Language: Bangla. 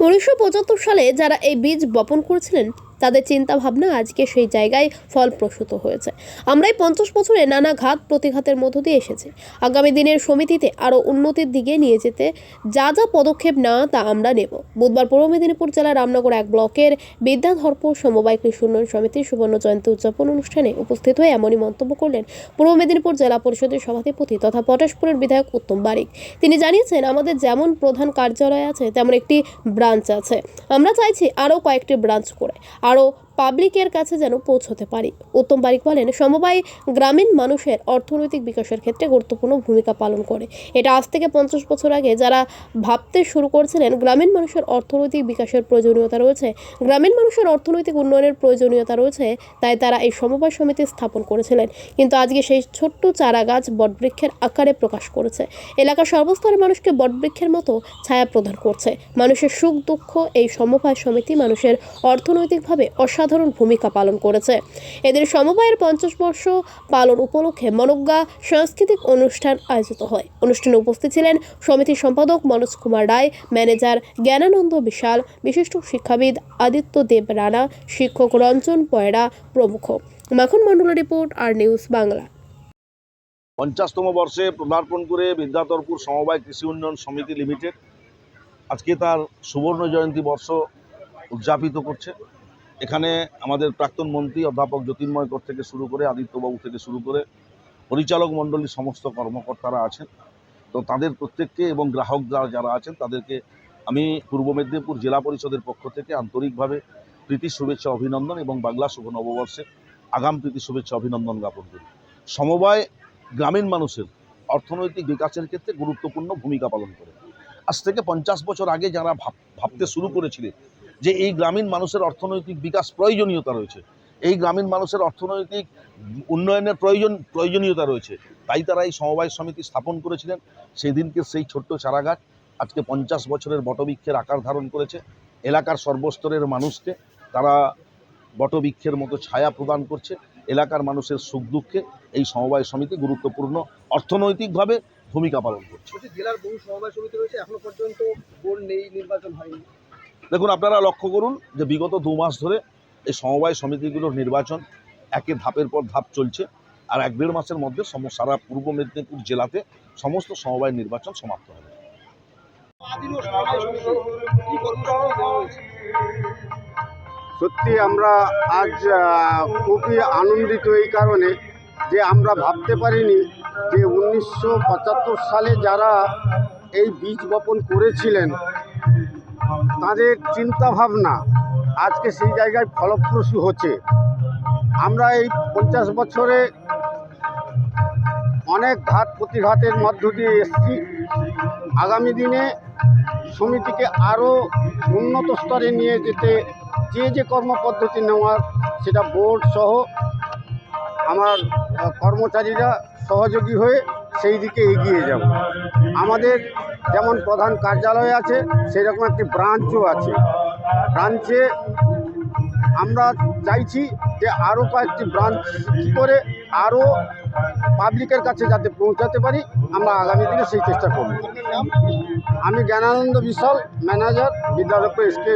উনিশশো পঁচাত্তর সালে যারা এই বীজ বপন করেছিলেন তাদের চিন্তা ভাবনা আজকে সেই জায়গায় ফলপ্রসূত হয়েছে। আমরাই পঞ্চাশ বছরে নানা ঘাত প্রতিঘাতের মধ্য দিয়ে এসেছি। আগামী দিনের সমিতিতে আরও উন্নতির দিকে নিয়ে যেতে যা যা পদক্ষেপ না তা আমরা নেব। বুধবার পূর্ব মেদিনীপুর জেলার রামনগর এক ব্লকের বিদ্যাধরপুর সমবায় কৃষি উন্নয়ন সমিতির সুবর্ণ জয়ন্তী উদযাপন অনুষ্ঠানে উপস্থিত হয়ে এমনই মন্তব্য করলেন পূর্ব মেদিনীপুর জেলা পরিষদের সভাধিপতি তথা পটাশপুরের বিধায়ক উত্তম বারিক। তিনি জানিয়েছেন, আমাদের যেমন প্রধান কার্যালয় আছে, তেমন একটি ব্রাঞ্চ আছে। আমরা চাইছি আরও কয়েকটি ব্রাঞ্চ করে। আরও পাবলিকের কাছে যেন পৌঁছতে পারি। উত্তম বারিক বলেন, সমবায় গ্রামীণ মানুষের অর্থনৈতিক বিকাশের ক্ষেত্রে গুরুত্বপূর্ণ ভূমিকা পালন করে। এটা আজ থেকে পঞ্চাশ বছর আগে যারা ভাবতে শুরু করেছিলেন, গ্রামীণ মানুষের অর্থনৈতিক বিকাশের প্রয়োজনীয়তা রয়েছে, গ্রামীণ মানুষের অর্থনৈতিক উন্নয়নের প্রয়োজনীয়তা রয়েছে, তাই তারা এই সমবায় সমিতি স্থাপন করেছিলেন। কিন্তু আজকে সেই ছোট্ট চারা গাছ বটবৃক্ষের আকারে প্রকাশ করেছে। এলাকার সর্বস্তরের মানুষকে বটবৃক্ষের মতো ছায়া প্রদান করছে। মানুষের সুখ দুঃখ এই সমবায় সমিতি মানুষের অর্থনৈতিকভাবে অসাধারণ ভূমিকা পালন করেছে। এদের সমবায়ের পঞ্চাশ বর্ষ পালন উপলক্ষে মনজ্ঞা সাংস্কৃতিক অনুষ্ঠান আয়োজিত হয়। অনুষ্ঠানে উপস্থিত ছিলেন সমিতির সম্পাদক মনোজ কুমার রায়, ম্যানেজার জ্ঞানানন্দ বিশাল, বিশিষ্ট শিক্ষাবিদ আদিত্য দেব রানা, শিক্ষক রঞ্জন পয়রা প্রমুখ। মাখন মণ্ডল রিপোর্ট, আর নিউজ বাংলা। পঞ্চাশতম বর্ষে পদার্পণ করে বিদ্যাধরপুর সমবায় কৃষি উন্নয়ন সমিতি লিমিটেড আজকে তার সুবর্ণ জয়ন্তী বর্ষ উদযাপিত করছে। এখানে আমাদের প্রাক্তন মন্ত্রী, অধ্যাপক জ্যোতির্ময় কর থেকে শুরু করে আদিত্যবাবু থেকে শুরু করে পরিচালক মণ্ডলীর সমস্ত কর্মকর্তারা আছেন। তো তাদের প্রত্যেককে এবং গ্রাহক যারা আছেন, তাদেরকে আমি পূর্ব মেদিনীপুর জেলা পরিষদের পক্ষ থেকে আন্তরিকভাবে প্রীতি শুভেচ্ছা, অভিনন্দন এবং বাংলা শুভ নববর্ষে আগাম প্রীতি শুভেচ্ছা, অভিনন্দন জ্ঞাপন করি। সমবায় গ্রামীণ মানুষের অর্থনৈতিক বিকাশের ক্ষেত্রে গুরুত্বপূর্ণ ভূমিকা পালন করে। আজ থেকে পঞ্চাশ বছর আগে যারা ভাব, ভাবতে শুরু করেছিলেন যে এই গ্রামীণ মানুষের অর্থনৈতিক বিকাশ প্রয়োজনীয়তা রয়েছে। এই গ্রামীণ মানুষের অর্থনৈতিক উন্নয়নের প্রয়োজন, প্রয়োজনীয়তা রয়েছে। তাই তারা এই সমবায় সমিতি স্থাপন করেছিলেন। সেই দিনকে সেই ছোট্ট চারাগাছ আজকে পঞ্চাশ বছরের বটবৃক্ষের আকার ধারণ করেছে। এলাকার সর্বস্তরের মানুষকে তারা বটবৃক্ষের মতো ছায়া প্রদান করছে। এলাকার মানুষের সুখ দুঃখে এই সমবায় সমিতি গুরুত্বপূর্ণ অর্থনৈতিকভাবে ভূমিকা পালন করছে। জেলার বহু সমবায় সমিতি রয়েছে, এখনও পর্যন্ত নেই, নির্বাচন হয়নি। দেখুন, আপনারা লক্ষ্য করুন যে বিগত দু মাস ধরে এই সমবায় সমিতিগুলোর নির্বাচন একে ধাপের পর ধাপ চলছে আর এক দেড় মাসের মধ্যে সারা পূর্ব মেদিনীপুর জেলাতে সমস্ত সমবায় নির্বাচন সমাপ্ত হবে। সত্যি আমরা আজ খুবই আনন্দিত এই কারণে যে আমরা ভাবতে পারিনি যে উনিশশো পঁচাত্তর সালে যারা এই বীজ বপন করেছিলেন তাদের চিন্তা ভাবনা আজকে সেই জায়গায় ফলপ্রসূ হচ্ছে। আমরা এই পঞ্চাশ বছরে অনেক ঘাত প্রতিঘাতের মধ্য দিয়ে এসেছি। আগামী দিনে সমিতিকে আরও উন্নত স্তরে নিয়ে যেতে, যে যে কর্মপদ্ধতি নেওয়ার সেটা বোর্ড সহ আমার কর্মচারীরা সহযোগী হয়ে সেই দিকে এগিয়ে যাব। আমাদের যেমন প্রধান কার্যালয় আছে সেই রকম একটি ব্রাঞ্চও আছে। ব্রাঞ্চে আমরা চাইছি যে আরও কয়েকটি ব্রাঞ্চ করে আরও পাবলিকের কাছে যাতে পৌঁছাতে পারি, আমরা আগামী দিনে সেই চেষ্টা করব। আমি জ্ঞানানন্দ বিশাল ম্যানেজার, বিদ্যালয় এসকে